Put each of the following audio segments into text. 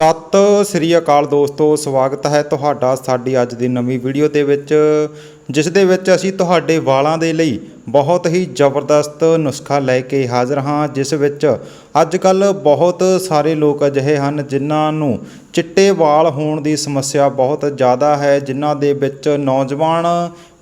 ਸਤਿ ਸ੍ਰੀ ਅਕਾਲ ਦੋਸਤੋ, ਸਵਾਗਤ ਹੈ ਤੁਹਾਡਾ ਸਾਡੀ ਅੱਜ ਦੀ ਨਵੀਂ ਵੀਡੀਓ ਦੇ ਵਿੱਚ, ਜਿਸ ਦੇ ਵਿੱਚ ਅਸੀਂ ਤੁਹਾਡੇ ਵਾਲਾਂ ਦੇ ਲਈ ਬਹੁਤ ਹੀ ਜ਼ਬਰਦਸਤ ਨੁਸਖਾ ਲੈ ਕੇ ਹਾਜ਼ਰ ਹਾਂ, ਜਿਸ ਵਿੱਚ ਅੱਜ ਕੱਲ ਬਹੁਤ ਸਾਰੇ ਲੋਕ ਅਜਿਹੇ ਹਨ ਜਿਨ੍ਹਾਂ ਨੂੰ ਚਿੱਟੇ ਵਾਲ ਹੋਣ ਦੀ ਸਮੱਸਿਆ ਬਹੁਤ ਜ਼ਿਆਦਾ ਹੈ, ਜਿਨ੍ਹਾਂ ਦੇ ਵਿੱਚ ਨੌਜਵਾਨ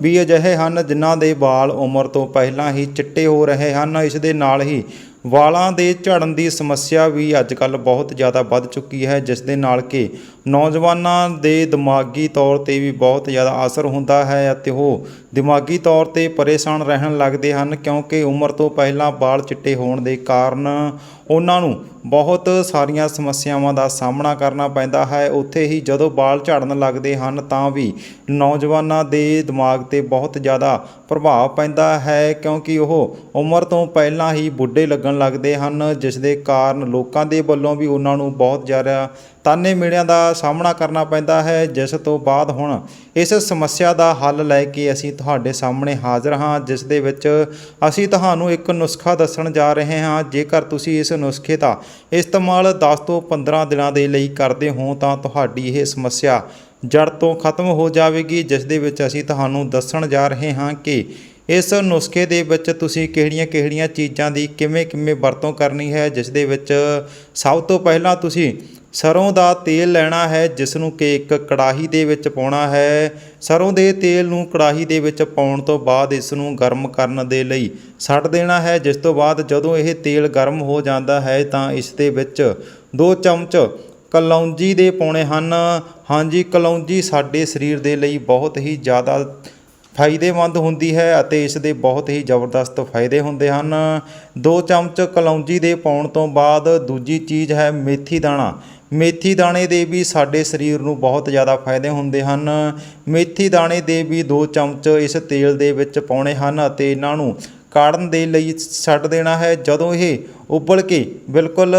ਵੀ ਅਜਿਹੇ ਹਨ ਜਿਨ੍ਹਾਂ ਦੇ ਵਾਲ ਉਮਰ ਤੋਂ ਪਹਿਲਾਂ ਹੀ ਚਿੱਟੇ ਹੋ ਰਹੇ ਹਨ। ਇਸ ਦੇ ਨਾਲ ਹੀ ਵਾਲਾਂ ਦੇ ਝੜਨ ਦੀ ਸਮੱਸਿਆ ਵੀ ਅੱਜ ਕੱਲ ਬਹੁਤ ਜ਼ਿਆਦਾ ਵੱਧ ਚੁੱਕੀ ਹੈ, ਜਿਸ ਦੇ ਨਾਲ ਕਿ ਨੌਜਵਾਨਾਂ ਦੇ ਦਿਮਾਗੀ ਤੌਰ ਤੇ ਵੀ ਬਹੁਤ ਜ਼ਿਆਦਾ ਅਸਰ ਹੁੰਦਾ ਹੈ ਅਤੇ ਉਹ ਦਿਮਾਗੀ ਤੌਰ ਤੇ ਪਰੇਸ਼ਾਨ ਰਹਿਣ ਲੱਗਦੇ ਹਨ ਕਿਉਂਕਿ ਉਮਰ ਤੋਂ ਪਹਿਲਾਂ ਵਾਲ ਚਿੱਟੇ ਹੋਣ ਦੇ ਕਾਰਨ ਉਹਨਾਂ ਨੂੰ ਬਹੁਤ ਸਾਰੀਆਂ ਸਮੱਸਿਆਵਾਂ ਦਾ ਸਾਹਮਣਾ ਕਰਨਾ ਪੈਂਦਾ ਹੈ। ਉੱਥੇ ਹੀ ਜਦੋਂ ਵਾਲ ਝੜਨ ਲੱਗਦੇ ਹਨ ਤਾਂ ਵੀ ਨੌਜਵਾਨਾਂ ਦੇ ਦਿਮਾਗ ਤੇ ਬਹੁਤ ਜ਼ਿਆਦਾ ਪ੍ਰਭਾਵ ਪੈਂਦਾ ਹੈ ਕਿਉਂਕਿ ਉਹ ਉਮਰ ਤੋਂ ਪਹਿਲਾਂ ਹੀ ਬੁੱਢੇ ਲੱਗਣ ਲੱਗਦੇ ਹਨ, ਜਿਸ ਦੇ ਕਾਰਨ ਲੋਕਾਂ ਦੇ ਵੱਲੋਂ ਵੀ ਉਹਨਾਂ ਨੂੰ ਬਹੁਤ ਜ਼ਿਆਦਾ ਤਾਨੇ ਮਿਹਣਿਆਂ ਦਾ ਸਾਹਮਣਾ ਕਰਨਾ ਪੈਂਦਾ ਹੈ। ਜਿਸ ਤੋਂ ਬਾਅਦ ਹੁਣ ਇਸ ਸਮੱਸਿਆ ਦਾ ਹੱਲ ਲੈ ਕੇ ਅਸੀਂ ਤੁਹਾਡੇ ਸਾਹਮਣੇ ਹਾਜ਼ਰ ਹਾਂ, ਜਿਸ ਦੇ ਵਿੱਚ ਅਸੀਂ ਤੁਹਾਨੂੰ ਇੱਕ ਨੁਸਖਾ ਦੱਸਣ ਜਾ ਰਹੇ ਹਾਂ। ਜੇਕਰ ਤੁਸੀਂ ਇਸ ਨੁਸਖੇ ਦਾ ਇਸਤੇਮਾਲ 10 ਤੋਂ 15 ਦਿਨਾਂ ਦੇ ਲਈ ਕਰਦੇ ਹੋ ਤਾਂ ਤੁਹਾਡੀ ਇਹ ਸਮੱਸਿਆ ਜੜ ਤੋਂ ਖਤਮ ਹੋ ਜਾਵੇਗੀ, ਜਿਸ ਦੇ ਵਿੱਚ ਅਸੀਂ ਤੁਹਾਨੂੰ ਦੱਸਣ ਜਾ ਰਹੇ ਹਾਂ ਕਿ ਇਸ ਨੁਸਖੇ ਦੇ ਵਿੱਚ ਤੁਸੀਂ ਕਿਹੜੀਆਂ-ਕਿਹੜੀਆਂ ਚੀਜ਼ਾਂ ਦੀ ਕਿਵੇਂ-ਕਿਵੇਂ ਵਰਤੋਂ ਕਰਨੀ ਹੈ, ਜਿਸ ਦੇ ਵਿੱਚ ਸਭ ਤੋਂ ਪਹਿਲਾਂ ਤੁਸੀਂ ਸਰੋਂ ਦਾ ਤੇਲ ਲੈਣਾ ਹੈ, ਜਿਸ ਨੂੰ ਕਿ ਇੱਕ ਕੜਾਹੀ ਦੇ ਵਿੱਚ ਪਾਉਣਾ ਹੈ। ਸਰੋਂ ਦੇ ਤੇਲ ਨੂੰ ਕੜਾਹੀ ਦੇ ਵਿੱਚ ਪਾਉਣ ਤੋਂ ਬਾਅਦ ਇਸ ਨੂੰ ਗਰਮ ਕਰਨ ਦੇ ਲਈ ਛੱਡ ਦੇਣਾ ਹੈ। ਜਿਸ ਤੋਂ ਬਾਅਦ ਜਦੋਂ ਇਹ ਤੇਲ ਗਰਮ ਹੋ ਜਾਂਦਾ ਹੈ, ਤਾਂ ਇਸ ਦੇ ਵਿੱਚ 2 ਚਮਚ ਕਲੌਂਜੀ ਦੇ ਪਾਉਣੇ ਹਨ। ਹਾਂਜੀ, ਕਲੌਂਜੀ ਸਾਡੇ ਸਰੀਰ ਦੇ ਲਈ ਬਹੁਤ ਹੀ ਜ਼ਿਆਦਾ ਫਾਇਦੇਮੰਦ ਹੁੰਦੀ ਹੈ ਅਤੇ ਇਸ ਦੇ ਬਹੁਤ ਹੀ ਜ਼ਬਰਦਸਤ ਫਾਇਦੇ ਹੁੰਦੇ ਹਨ। ਦੋ ਚਮਚ ਕਲੌਂਜੀ ਦੇ ਪਾਉਣ ਤੋਂ ਬਾਅਦ ਦੂਜੀ ਚੀਜ਼ ਹੈ ਮੇਥੀ ਦਾਣਾ। ਮੇਥੀ ਦਾਣੇ ਦੇ ਵੀ ਸਾਡੇ ਸਰੀਰ ਨੂੰ ਬਹੁਤ ਜ਼ਿਆਦਾ ਫਾਇਦੇ ਹੁੰਦੇ ਹਨ। ਮੇਥੀ ਦਾਣੇ ਦੇ ਵੀ ਦੋ ਚਮਚ ਇਸ ਤੇਲ ਦੇ ਵਿੱਚ ਪਾਉਣੇ ਹਨ ਅਤੇ ਇਹਨਾਂ ਨੂੰ ਕਾੜਨ ਦੇ ਲਈ ਛੱਡ ਦੇਣਾ ਹੈ। ਜਦੋਂ ਇਹ ਉਬਲ ਕੇ ਬਿਲਕੁਲ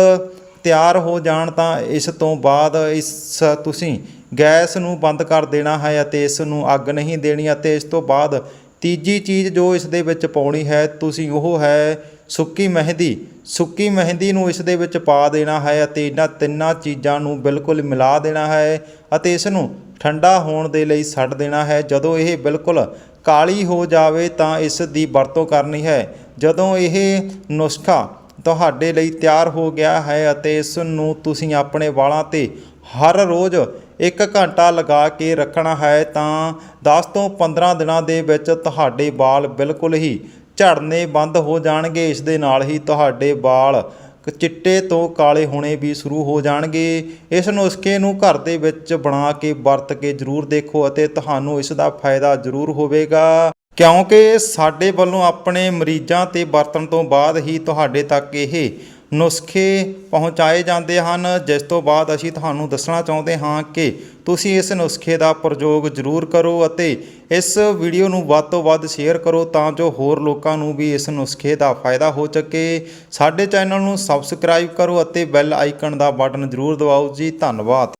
ਤਿਆਰ ਹੋ ਜਾਣ ਤਾਂ ਇਸ ਤੋਂ ਬਾਅਦ ਇਸ ਤੁਸੀਂ ਗੈਸ ਨੂੰ ਬੰਦ ਕਰ ਦੇਣਾ ਹੈ ਅਤੇ ਇਸ ਨੂੰ ਅੱਗ ਨਹੀਂ ਦੇਣੀ ਅਤੇ ਇਸ ਤੋਂ ਬਾਅਦ ਤੀਜੀ ਚੀਜ਼ ਜੋ ਇਸ ਦੇ ਵਿੱਚ ਪਾਉਣੀ ਹੈ, ਤੁਸੀਂ ਉਹ ਹੈ ਸੁੱਕੀ ਮਹਿੰਦੀ। ਸੁੱਕੀ ਮਹਿੰਦੀ ਨੂੰ ਇਸ ਦੇ ਵਿੱਚ ਪਾ ਦੇਣਾ ਹੈ ਅਤੇ ਇਹਨਾਂ ਤਿੰਨਾਂ ਚੀਜ਼ਾਂ ਨੂੰ ਬਿਲਕੁਲ ਮਿਲਾ ਦੇਣਾ ਹੈ ਅਤੇ ਇਸ ਨੂੰ ਠੰਡਾ ਹੋਣ ਦੇ ਲਈ ਛੱਡ ਦੇਣਾ ਹੈ। ਜਦੋਂ ਇਹ ਬਿਲਕੁਲ ਕਾਲੀ ਹੋ ਜਾਵੇ ਤਾਂ ਇਸ ਦੀ ਵਰਤੋਂ ਕਰਨੀ ਹੈ। ਜਦੋਂ ਇਹ ਨੁਸਖਾ ਤੁਹਾਡੇ ਲਈ ਤਿਆਰ ਹੋ ਗਿਆ ਹੈ ਅਤੇ ਇਸ ਨੂੰ ਤੁਸੀਂ ਆਪਣੇ ਵਾਲਾਂ ਤੇ ਹਰ ਰੋਜ਼ 1 ਘੰਟਾ ਲਗਾ ਕੇ ਰੱਖਣਾ ਹੈ, ਤਾਂ 10 ਤੋਂ 15 ਦਿਨਾਂ ਦੇ ਵਿੱਚ ਤੁਹਾਡੇ ਵਾਲ ਬਿਲਕੁਲ ਹੀ ਝੜਨੇ ਬੰਦ ਹੋ ਜਾਣਗੇ। ਇਸ ਦੇ ਨਾਲ ਹੀ ਤੁਹਾਡੇ ਵਾਲ ਚਿੱਟੇ ਤੋਂ ਕਾਲੇ ਹੋਣੇ ਵੀ ਸ਼ੁਰੂ ਹੋ ਜਾਣਗੇ। ਇਸ ਨੁਸਖੇ ਨੂੰ ਘਰ ਦੇ ਵਿੱਚ ਬਣਾ ਕੇ ਵਰਤ ਕੇ ਜ਼ਰੂਰ ਦੇਖੋ ਅਤੇ ਤੁਹਾਨੂੰ ਇਸ ਦਾ ਫਾਇਦਾ ਜ਼ਰੂਰ ਹੋਵੇਗਾ। ਕਿਉਂਕਿ ਸਾਡੇ ਵੱਲੋਂ ਆਪਣੇ ਮਰੀਜ਼ਾਂ ਤੇ ਵਰਤਣ ਤੋਂ ਬਾਅਦ ਹੀ ਤੁਹਾਡੇ ਤੱਕ ਇਹ ਨੁਸਖੇ ਪਹੁੰਚਾਏ ਜਾਂਦੇ ਹਨ। ਜਿਸ ਤੋਂ ਬਾਅਦ ਅਸੀਂ ਤੁਹਾਨੂੰ ਦੱਸਣਾ ਚਾਹੁੰਦੇ ਹਾਂ ਕਿ ਤੁਸੀਂ ਇਸ ਨੁਸਖੇ ਦਾ ਪ੍ਰਯੋਗ ਜ਼ਰੂਰ ਕਰੋ ਅਤੇ ਇਸ ਵੀਡੀਓ ਨੂੰ ਵੱਧ ਤੋਂ ਵੱਧ ਸ਼ੇਅਰ ਕਰੋ ਤਾਂ ਜੋ ਹੋਰ ਲੋਕਾਂ ਨੂੰ ਵੀ ਇਸ ਨੁਸਖੇ ਦਾ ਫਾਇਦਾ ਹੋ ਸਕੇ। ਸਾਡੇ ਚੈਨਲ ਨੂੰ ਸਬਸਕ੍ਰਾਈਬ ਕਰੋ ਅਤੇ ਬੈਲ ਆਈਕਨ ਦਾ ਬਟਨ ਜ਼ਰੂਰ ਦਬਾਓ ਜੀ। ਧੰਨਵਾਦ।